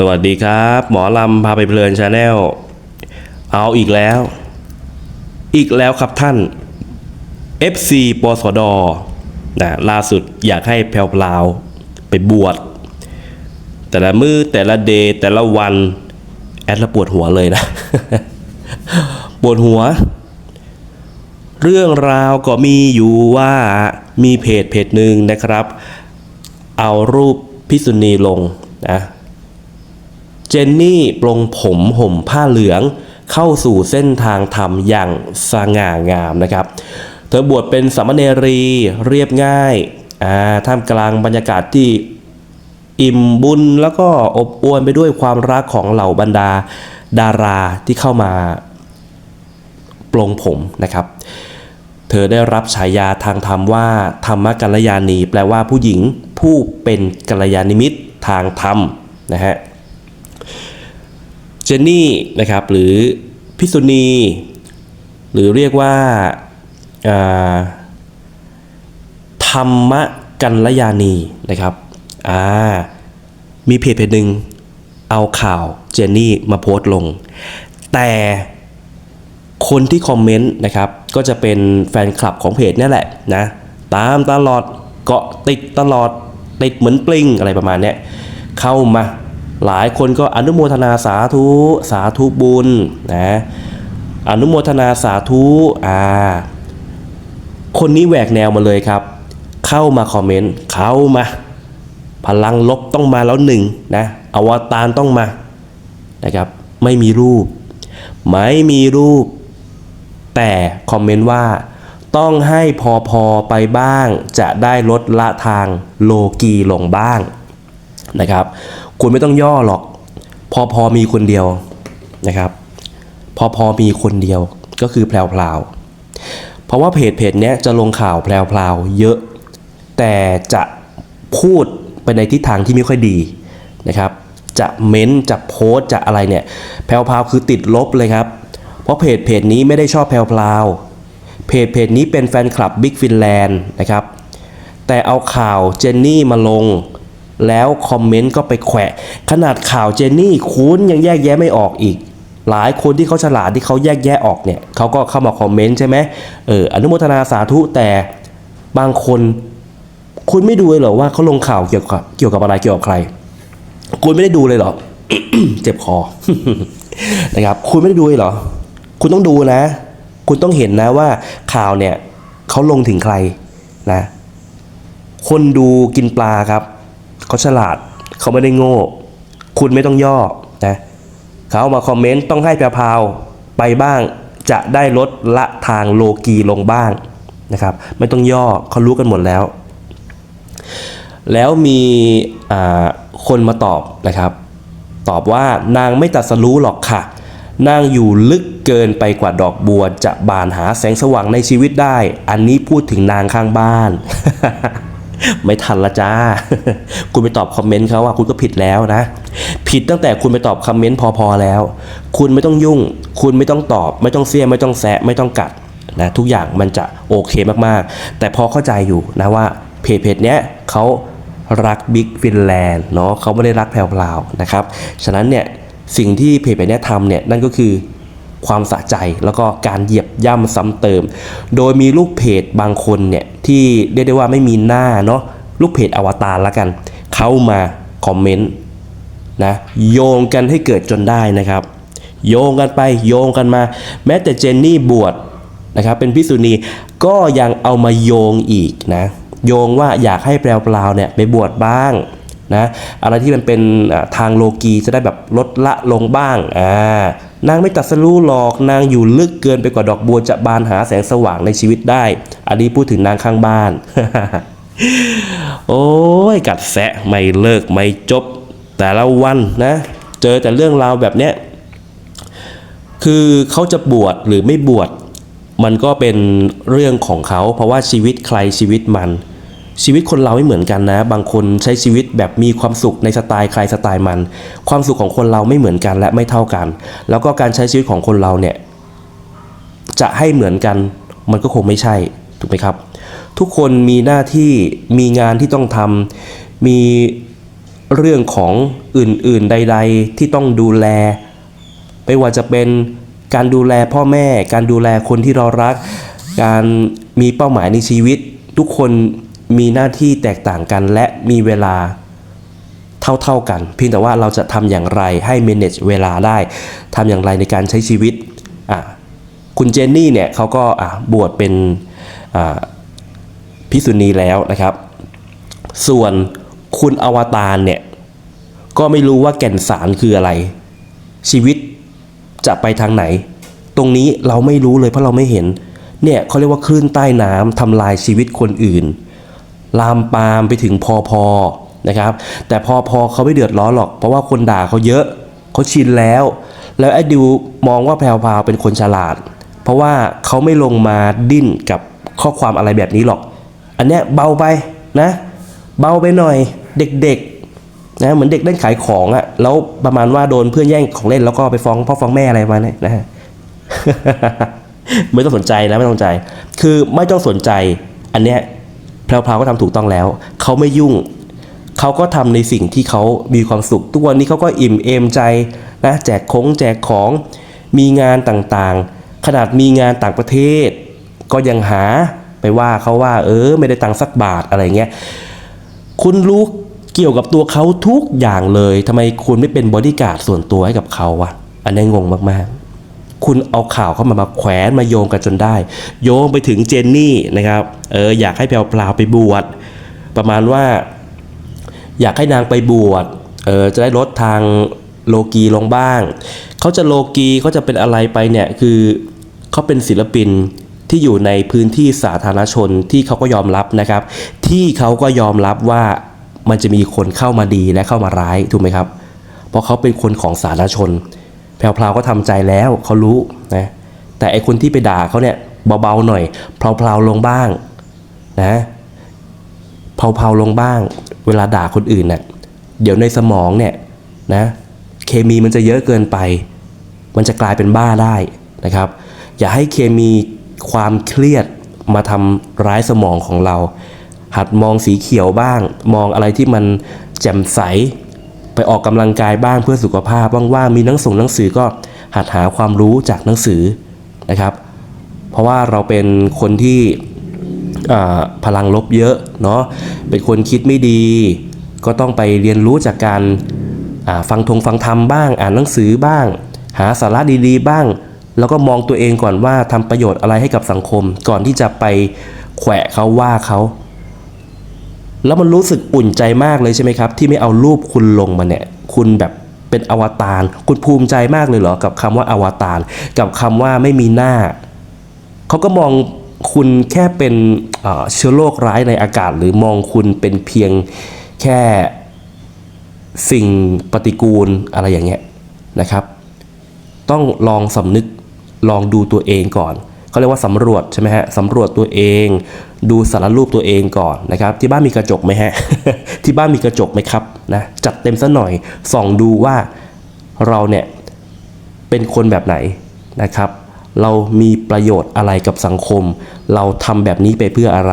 สวัสดีครับ หมอลำพาไปเพลินชาแนลเอาอีกแล้ว อีกแล้วครับท่าน FC ปสดนะล่าสุดอยากให้แพลวพลาวไปบวชแต่ละมือแต่ละเดย์แต่ละวัน แอดละปวดหัวเลยนะ ปวดหัว เรื่องราวก็มีอยู่ว่ามีเพจเพจหนึ่งนะครับ เอารูปพิษุณีลงนะ เจนนี่ปลงผมห่มผ้าเหลือง เข้าสู่เส้นทางธรรมอย่างสง่างามนะครับ เธอบวชเป็นสามเณรีเรียบง่ายอ่าท่ามกลางบรรยากาศที่อิ่มบุญแล้วก็อบอวลไปด้วยความรักของเหล่าบรรดาดาราที่เข้ามาปลงผมนะครับ เธอได้รับฉายาทางธรรมว่า ธรรมกัลยาณี แปลว่าผู้หญิงผู้เป็นกัลยาณิมิตทางธรรมนะฮะ เจนนี่นะครับหรือพิษุณีหรือเรียกว่าธรรมกัลยาณีนะครับอ่ามีเพจเพจหนึ่งเอาข่าวเจนนี่มาโพสต์ลง แต่คนที่คอมเมนต์นะครับก็จะเป็นแฟนคลับของเพจนี่แหละนะตามตลอดเกาะติดตลอดติดเหมือนปลิงอะไรประมาณนี้เข้ามา หลายคนก็อนุโมทนาสาธุสาธุบุญนะอนุโมทนาสาธุอ่าคนนี้แหวกแนวมาเลยครับ เข้ามาคอมเมนต์เข้ามา พลังลบต้องมาแล้วหนึ่งนะอวตารต้องมานะครับไม่มีรูป ไม่มีรูป แต่คอมเมนต์ว่า ต้องให้พอพอไปบ้างจะได้ลดละทางโลกีลงบ้าง นะครับ คุณไม่ต้องย่อหรอก พอพอมีคนเดียวนะครับ พอพอมีคนเดียวก็คือแพรวพลาวเพราะว่าเพจเพจเนี้ยจะลงข่าวแพรวพลาวเยอะ แต่จะพูดไปในทิศทางที่ไม่ค่อยดีนะครับ จะเม้นจะโพสจะอะไรเนี่ยแพรวพลาวคือติดลบเลยครับ เพราะเพจเพจนี้ไม่ได้ชอบแพรวพลาวเพจเพจนี้เป็นแฟนคลับบิ๊กฟินแลนด์นะครับแต่เอาข่าวเจนนี่มาลง แล้วคอมเมนต์ก็ไปแขวะ ขนาดข่าวเจนนี่คุณยังแยกแยะไม่ออกอีก หลายคนที่เขาฉลาดที่เขาแยกแยะออกเนี่ยเขาก็เข้ามาคอมเมนต์ใช่ไหมเอออนุโมทนาสาธุแต่บางคน คุณไม่ดูเลยเหรอว่าเขาลงข่าวเกี่ยวกับเกี่ยวกับอะไรเกี่ยวกับใคร คุณไม่ได้ดูเลยเหรอเจ็บคอนะครับคุณไม่ได้ดูเลยเหรอ คุณต้องดูนะ คุณต้องเห็นนะว่าข่าวเนี่ยเขาลงถึงใครนะ คนดูกินปลาครับ เขาฉลาดเขาไม่ได้โง่ คุณไม่ต้องย่อนะเขามาคอมเมนต์ต้องให้แพรพาวไปบ้างจะได้ลดละทางโลกีลงบ้างนะครับ ไม่ต้องย่อเขารู้กันหมดแล้ว แล้วมีคนมาตอบนะครับ ตอบว่านางไม่ตัดสรู้หรอกค่ะ นางอยู่ลึกเกินไปกว่าดอกบัว จะบานหาแสงสว่างในชีวิตได้ อันนี้พูดถึงนางข้างบ้าน ไม่ทันละจ้า คุณไปตอบคอมเมนต์เขาว่าคุณก็ผิดแล้วนะ ผิดตั้งแต่คุณไปตอบคอมเมนต์พอๆแล้ว คุณไม่ต้องยุ่ง คุณไม่ต้องตอบ ไม่ต้องเสียไม่ต้องแซะไม่ต้องกัดนะทุกอย่างมันจะโอเคมากๆ แต่พอเข้าใจอยู่นะว่าเพจเพจเนี้ยเขารักบิ๊กฟินแลนด์เนาะเขาไม่ได้รักแพรวๆนะครับ ฉะนั้นเนี่ยสิ่งที่เพจเพจเนี้ยทำเนี่ยนั่นก็คือ ความสะใจ แล้วก็การเหยียบย่ำซ้ำเติม โดยมีลูกเพจบางคนเนี่ยที่เรียกได้ว่าไม่มีหน้าเนาะลูกเพจอวตารละกัน เข้ามาคอมเมนต์นะโยงกันให้เกิดจนได้นะครับ โยงกันไปโยงกันมา แม้แต่เจนนี่บวชนะครับเป็นพิษุณีก็ยังเอามาโยงอีกนะโยงว่าอยากให้แปลวปลาเนี่ยไปบวชบ้าง นะอะไรที่มันเป็นทางโลกีจะได้แบบลดละลงบ้างอ่านางไม่ตัดสรู้หรอกนางอยู่ลึกเกินไปกว่าดอกบัวจะบานหาแสงสว่างในชีวิตได้ อันนี้พูดถึงนางข้างบ้าน โอ้ยกัดแสะไม่เลิกไม่จบ แต่ละวันนะ เจอแต่เรื่องราวแบบเนี้ยคือเขาจะบวชหรือไม่บวชมันก็เป็นเรื่องของเขา เพราะว่าชีวิตใครชีวิตมัน ชีวิตคนเราไม่เหมือนกันนะ บางคนใช้ชีวิตแบบมีความสุขในสไตล์ใครสไตล์มัน ความสุขของคนเราไม่เหมือนกันและไม่เท่ากัน แล้วก็การใช้ชีวิตของคนเราเนี่ยจะให้เหมือนกันมันก็คงไม่ใช่ถูกไหมครับ ทุกคนมีหน้าที่มีงานที่ต้องทำมีเรื่องของอื่นๆใด ๆ ที่ต้องดูแล ไม่ว่าจะเป็นการดูแลพ่อแม่ การดูแลคนที่เรารัก การมีเป้าหมายในชีวิต ทุกคน มีหน้าที่แตกต่างกันและมีเวลาเท่าๆกัน เพียงแต่ว่าเราจะทำอย่างไรให้ manage เวลาได้ทำอย่างไรในการใช้ชีวิตอะคุณเจนนี่เนี่ยเขาก็อะบวชเป็นอ่าพิษุณีแล้วนะครับ ส่วนคุณอวตารเนี่ยก็ไม่รู้ว่าแก่นสารคืออะไร ชีวิตจะไปทางไหน ตรงนี้เราไม่รู้เลยเพราะเราไม่เห็นเนี่ยเขาเรียกว่าคลื่นใต้น้ำทำลายชีวิตคนอื่น ลามปามไปถึงพอพอนะครับ แต่พอพอเขาไม่เดือดร้อนหรอก เพราะว่าคนด่าเขาเยอะเขาชินแล้ว แล้วไอ้ดิวมองว่าแพรวพาวเป็นคนฉลาด เพราะว่าเขาไม่ลงมาดิ้นกับข้อความอะไรแบบนี้หรอก อันเนี้ยเบาไปนะ เบาไปหน่อยเด็กๆนะเหมือนเด็กเล่นขายของอะแล้วประมาณว่าโดนเพื่อนแย่งของเล่นแล้วก็ไปฟ้องพ่อฟ้องแม่อะไรมาเนี่ยนะฮะไม่ต้องสนใจนะไม่ต้องสนใจ คือไม่ต้องสนใจอันเนี้ย แพรวๆก็ทำถูกต้องแล้ว เขาไม่ยุ่ง เขาก็ทำในสิ่งที่เขามีความสุข ทุกวันนี้เขาก็อิ่มเอมใจนะแจกของแจกของมีงานต่างๆ ขนาดมีงานต่างประเทศ ก็ยังหาไปว่าเขาว่า เออ ไม่ได้ตังค์สักบาทอะไรเงี้ยคุณรู้เกี่ยวกับตัวเขาทุกอย่างเลยทำไมคุณไม่เป็นบอดี้การ์ดส่วนตัวให้กับเขาวะอันนี้งงมากๆ คุณเอาข่าวเข้ามามาแขวนมาโยงกันจนได้ โยงไปถึงเจนนี่นะครับเอออยากให้แพรวพราวไปบวชประมาณว่า อยากให้นางไปบวชเออจะได้ลดทางโลกีลงบ้าง เขาจะโลกีเขาจะเป็นอะไรไปเนี่ยคือเขาเป็นศิลปินที่อยู่ในพื้นที่สาธารณชนที่เขาก็ยอมรับนะครับ ที่เขาก็ยอมรับว่ามันจะมีคนเข้ามาดีและเข้ามาร้ายถูกไหมครับ เพราะเขาเป็นคนของสาธารณชน แพรวๆก็ทำใจแล้วเขารู้นะแต่ไอคนที่ไปด่าเขาเนี่ยเบาๆหน่อยเพลาๆลงบ้างนะเผาๆลงบ้าง เวลาด่าคนอื่นเน่ะเดี๋ยวในสมองเนี่ยนะเคมีมันจะเยอะเกินไป มันจะกลายเป็นบ้าได้นะครับ อย่าให้เคมีความเครียดมาทำร้ายสมองของเรา หัดมองสีเขียวบ้าง มองอะไรที่มันแจ่มใส ไปออกกำลังกายบ้างเพื่อสุขภาพว่างๆมีหนังส่งหนังสือก็หัดหาความรู้จากหนังสือนะครับ เพราะว่าเราเป็นคนที่พลังลบเยอะเนาะเป็นคนคิดไม่ดี ก็ต้องไปเรียนรู้จากการฟังทงฟังธรรมบ้าง อ่านหนังสือบ้าง หาสาระดีๆ บ้าง แล้วก็มองตัวเองก่อนว่าทำประโยชน์อะไรให้กับสังคม ก่อนที่จะไปแขวะเขาว่าเขา แล้วมันรู้สึกอุ่นใจมากเลยใช่ไหมครับ ที่ไม่เอารูปคุณลงมาเนี่ย คุณแบบเป็นอวตารคุณภูมิใจมากเลยเหรอกับคำว่าอวตารกับคำว่าไม่มีหน้าเขาก็มองคุณแค่เป็นเอ่อเชื้อโรคร้ายในอากาศ หรือมองคุณเป็นเพียงแค่สิ่งปฏิกูลอะไรอย่างเงี้ยนะครับ ต้องลองสำนึกลองดูตัวเองก่อน เขาเรียกว่าสำรวจใช่ไหมฮะสำรวจตัวเอง ดูสารรูปตัวเองก่อนนะครับ ที่บ้านมีกระจกไหมฮะ ที่บ้านมีกระจกไหมครับนะจัดเต็มซะหน่อยส่องดูว่าเราเนี่ยเป็นคนแบบไหนนะครับ เรามีประโยชน์อะไรกับสังคม เราทำแบบนี้ไปเพื่ออะไร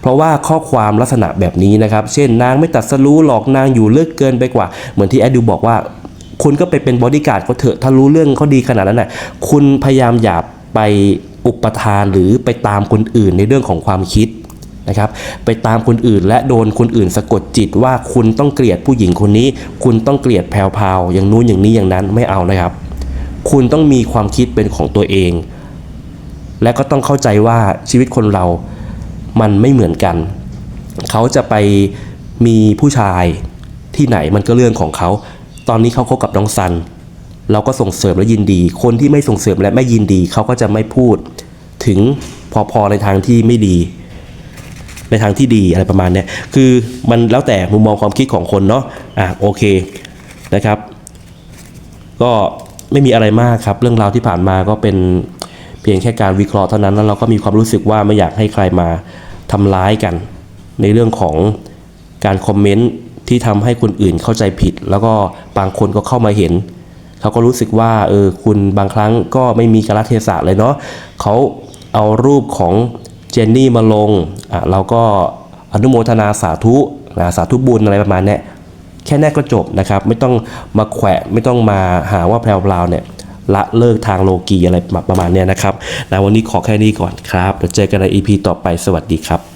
เพราะว่าข้อความลักษณะแบบนี้นะครับ เช่นนางไม่ตัดสรู้หลอกนางอยู่เลิกเกินไปกว่า เหมือนที่แอดดูบอกว่าคุณก็ไปเป็นบอดี้การ์ดเขาเถอะถ้ารู้เรื่องเขาดีขนาดนั้นน่ะคุณพยายามอย่าไป อุปทานหรือไปตามคนอื่นในเรื่องของความคิดนะครับไปตามคนอื่นและโดนคนอื่นสะกดจิตว่าคุณต้องเกลียดผู้หญิงคนนี้ คุณต้องเกลียดแพรวๆอย่างนู้นอย่างนี้อย่างนั้นไม่เอานะครับ คุณต้องมีความคิดเป็นของตัวเอง และก็ต้องเข้าใจว่าชีวิตคนเรามันไม่เหมือนกัน เขาจะไปมีผู้ชายที่ไหนมันก็เรื่องของเขา ตอนนี้เขาคบกับน้องซัน เราก็ส่งเสริมและยินดี คนที่ไม่ส่งเสริมและไม่ยินดีเขาก็จะไม่พูด ถึงพอพอในทางที่ไม่ดี ในทางที่ดีอะไรประมาณนี้คือมันแล้วแต่มุมมองความคิดของคนเนาะอะโอเคนะครับ ก็ไม่มีอะไรมากครับ เรื่องราวที่ผ่านมาก็เป็นเพียงแค่การวิเคราะห์เท่านั้นแล้วเราก็มีความรู้สึกว่าไม่อยากให้ใครมาทำร้ายกัน ในเรื่องของการคอมเมนต์ที่ทำให้คนอื่นเข้าใจผิด แล้วก็บางคนก็เข้ามาเห็น เขาก็รู้สึกว่าเออคุณบางครั้งก็ไม่มีกาลเทศะเลยเนาะเขาเอารูปของเจนนี่มาลงอะเราก็อนุโมทนาสาธุนะสาธุบุญอะไรประมาณเนี้ยแค่ค่นี้ก็จบนะครับ ไม่ต้องมาแขวะไม่ต้องมาหาว่าแพรวๆเนี่ยละเลิกทางโลกีอะไรประมาณเนี้ยนะครับนะวันนี้ขอแค่นี้ก่อนครับเดี๋ยวเจอกันใน EP ต่อไปสวัสดีครับ